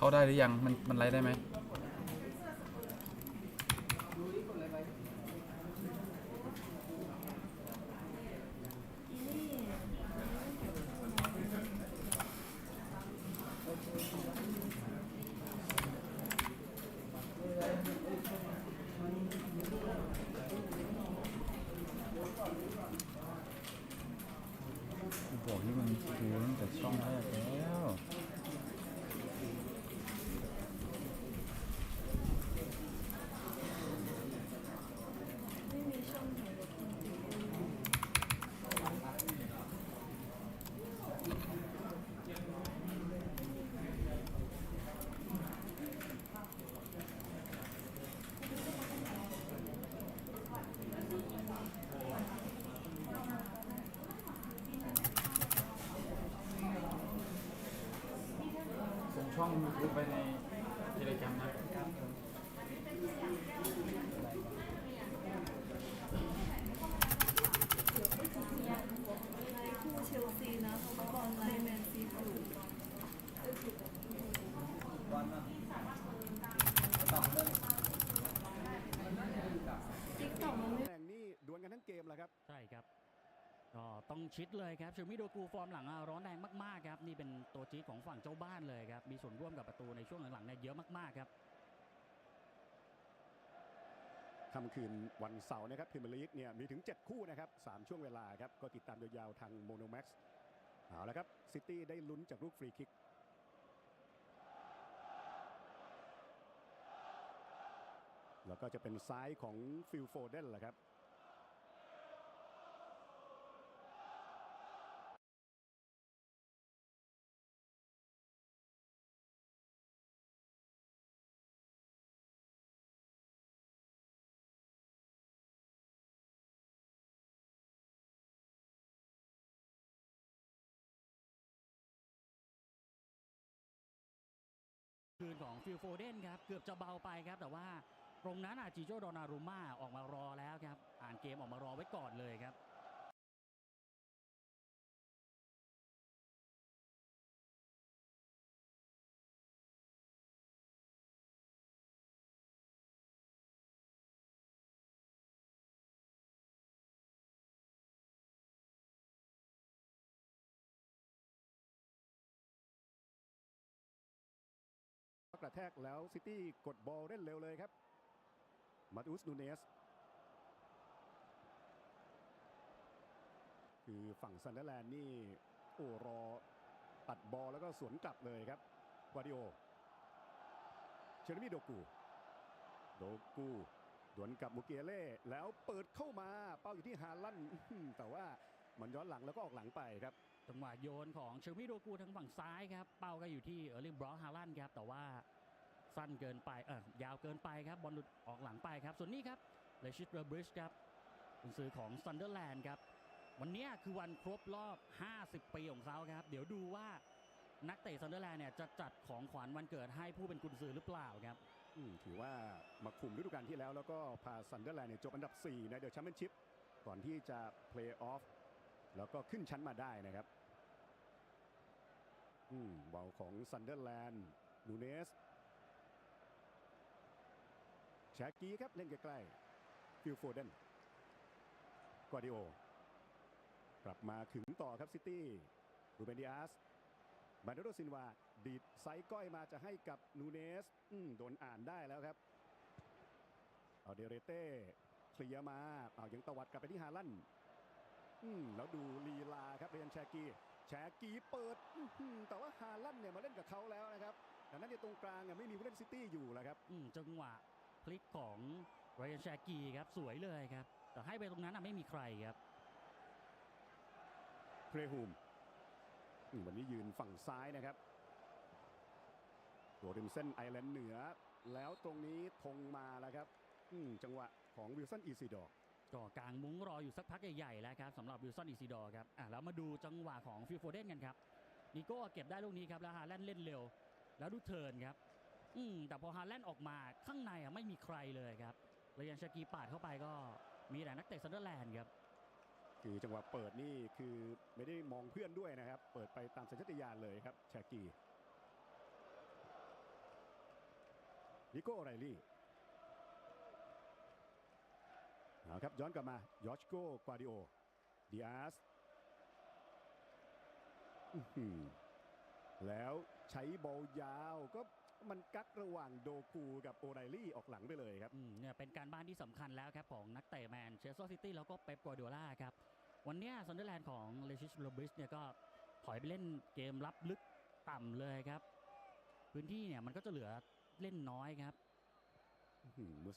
เข้าได้หรือยัง มันมันไลฟ์ได้ไหม บอกที่มันดูตั้งแต่ช่องแรกแล้ว ไม่มีช่องไหนเลย ส่งช่องยูทูบไปในเทเลกรมนะไลฟ์คู่เชลซีนะเพราะว่าบอลไลฟ์แมนซีอยู่ติ๊กต็อกมันไม่ แข่งนี่ดวลกันทั้งเกมแหละครับ ใช่ครับ ก็ต้องชิดเลยครับเชมิโดกูฟอร์มหลังร้อนแรงมากๆครับนี่เป็นตัวจี๊ดของฝั่งเจ้าบ้านเลยครับมีส่วนร่วมกับประตูในช่วงหลังๆเนี่ยเยอะมากๆครับค่ำคืนวันเสาร์นะครับพรีเมียร์ลีกเนี่ยมีถึง 7 คู่นะครับ 3 ช่วงเวลาครับ ก็ติดตามยาวๆทางโมโนแม็กซ์เอาละครับซิตี้ได้ลุ้นจากลูกฟรีคิกแล้วก็จะเป็นซ้ายของฟิลโฟเดนแหละครับ คืนของฟิลโฟเดนครับเกือบจะเบาไปครับ แต่ว่าตรงนั้นอาจิโจโดนารุม่าออกมารอแล้วครับ อ่านเกมออกมารอไว้ก่อนเลยครับ ระแทกแล้วซิตี้กดบอลเล่นเร็วเลยครับมาตุสนูเนสคือฝั่งซันเดอร์แลนด์นี่โอ้รอตัดบอลแล้วก็สวนกลับเลยครับวาดิโอเชอร์มีโดกูโดกูดวลกับมูเกเล่แล้วเปิดเข้ามาเป้าอยู่ที่ฮาลันแต่ว่ามันย้อนหลังแล้วก็ออกหลังไปครับจังหวะโยนของเชลมิโดกูทางฝั่งซ้ายครับเป้าก็อยู่ที่เออร์ลิงบรอสฮาลันครับแต่ว่า สั้นเกินไปเออยาวเกินไปครับบอลหลุดออกหลังไปครับ ส่วนนี้ครับเลชิตเรบริชครับกุนซือของซันเดอร์แลนด์ครับวันนี้คือวันครบรอบ 50 ปีของเขาครับ เดี๋ยวดูว่านักเตะซันเดอร์แลนด์เนี่ยจะจัดของขวัญวันเกิดให้ผู้เป็นกุนซือหรือเปล่าครับถือว่ามาคุมฤดูกาลที่แล้ว แล้วก็พาซันเดอร์แลนด์เนี่ยจบอันดับ 4 ในเดอะแชมเปี้ยนชิพก่อนที่จะเพลย์ออฟแล้วก็ขึ้นชั้นมาได้นะครับอืมบอลของซันเดอร์แลนด์นูเนส ชกกี้ครับเล่นใกล้ๆฟิลโฟเดนกวาดิโอกลับมาถึงต่อครับซิตี้รูเบนดิอาสบานาโดซินวาดีดไซส์ก้อยมาจะให้กับนูเนสอืมโดนอ่านได้แล้วครับเอาเดเรเต้เคลียมาเอายังตวัดกลับไปที่ฮาลันอืมแล้วดูลีลาครับเรียนแชกีแชกีเปิดอื้อหือแต่ว่าฮาลันเนี่ยมาเล่นกับเขาแล้วนะครับดังนั้นเนี่ยตรงกลางเนี่ยไม่มีผู้เล่นซิตี้อยู่แล้วครับอืมจังหวะ ลิกของไรอันแชกีครับสวยเลยครับ แต่ให้ไปตรงนั้นอะไม่มีใครครับเครฮูมอืมวันนี้ยืนฝั่งซ้ายนะครับตัวริมเส้นไอร์แลนด์เหนือ แล้วตรงนี้ธงมาแล้วครับอืมจังหวะของวิลสันอีซีดอร์ก็กางมุ้งรออยู่สักพักใหญ่ๆแล้วครับสำหรับวิลสันอิซิดอร์ครับอะแล้วมาดูจังหวะของฟิลโฟเดนกันครับนิโก้เก็บได้ลูกนี้ครับแล้วฮาแลนด์เล่นเร็ว แล้วดูเทิร์นครับ อืมแต่พอฮาแลนด์ออกมาข้างในอะไม่มีใครเลยครับเรยันชากีปาดเข้าไปก็มีแต่นักเตะซันเดอร์แลนด์ครับคือจังหวะเปิดนี่คือไม่ได้มองเพื่อนด้วยนะครับ เปิดไปตามสัญชาตญาณเลยครับแชกกี้นิโก้ไรลี่เอาครับย้อนกลับมายอชโกกวาดิโอดิอาสแล้วใช้บอลยาวก็ มันกักระหว่างโดกูกับโอไรลี่ออกหลังไปเลยครับอืมเนี่ยเป็นการบ้านที่สำคัญแล้วครับของนักเตะแมนเชสเตอร์ซิตี้แล้วก็เป๊ปกัวดิโอล่าครับ วันเนี้ซันเดอร์แลนด์ของเลชิสโรบริสเนี่ยก็ถอยไปเล่นเกมรับลึกต่ำเลยครับ พื้นที่เนี่ยมันก็จะเหลือเล่นน้อยครับอื้อหือ